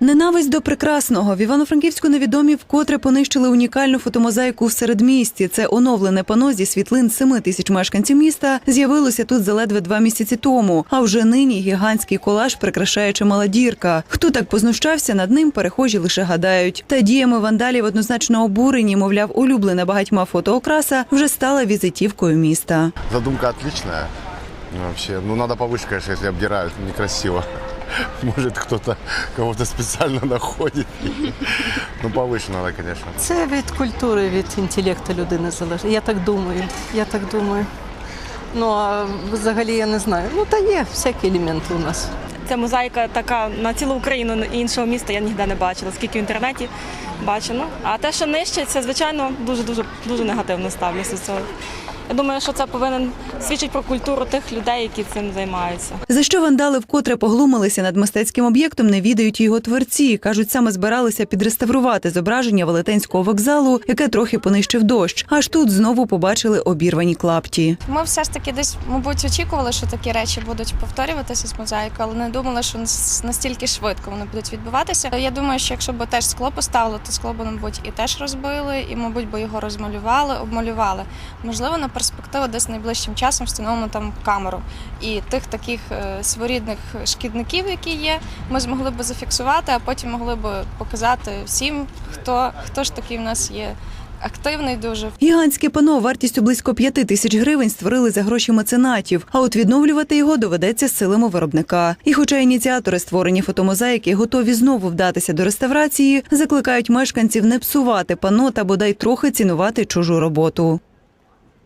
Ненависть до прекрасного в Івано-Франківську невідомі вкотре понищили унікальну фотомозаїку в середмісті. Це оновлене пано зі світлин семи тисяч мешканців міста. З'явилося тут заледве два місяці тому. А вже нині гігантський колаж прикрашає чимала дірка. Хто так познущався над ним, перехожі лише гадають. Та діями вандалів однозначно обурені. Мовляв, улюблена багатьма фотоокраса вже стала візитівкою міста. Задумка Вообще, ну надо повыше, конечно, если обдирают, некрасиво. Может, кто-то кого-то специально находит. Ну, повыше надо, конечно. Це від культури, від інтелекту людини залежить. Я так думаю. Я так думаю. Ну а взагалі я не знаю. Ну та є всякі елементи у нас. Ця мозаїка така на цілу Україну іншого міста я ніде не бачила, скільки в інтернеті бачу. Ну, а те, що це звичайно дуже дуже дуже негативно ставлюся до цього. Я думаю, що це повинен свідчити про культуру тих людей, які цим займаються. За що вандали вкотре поглумилися над мистецьким об'єктом, не відають його творці. кажуть, саме збиралися підреставрувати зображення велетенського вокзалу, яке трохи понищив дощ. Аж тут знову побачили обірвані клапті. Ми все ж таки десь, мабуть, очікували, що такі речі будуть повторюватися з мозаїкою, але не думали, що настільки швидко вони будуть відбуватися. Я думаю, що якщо б теж скло поставили, то скло б, мабуть, і теж розбили, і, мабуть, би його розмалювали, обмалювали. Можливо, на перспективу десь найближчим часом встановимо там камеру. І тих таких е, своєрідних шкідників, які є, ми змогли б зафіксувати, а потім могли б показати всім, хто, хто ж такий в нас є активний дуже. Гігантське пано вартістю близько п'яти тисяч гривень створили за гроші меценатів, а от відновлювати його доведеться силами виробника. І хоча ініціатори створення фотомозаїки готові знову вдатися до реставрації, закликають мешканців не псувати пано та бодай трохи цінувати чужу роботу.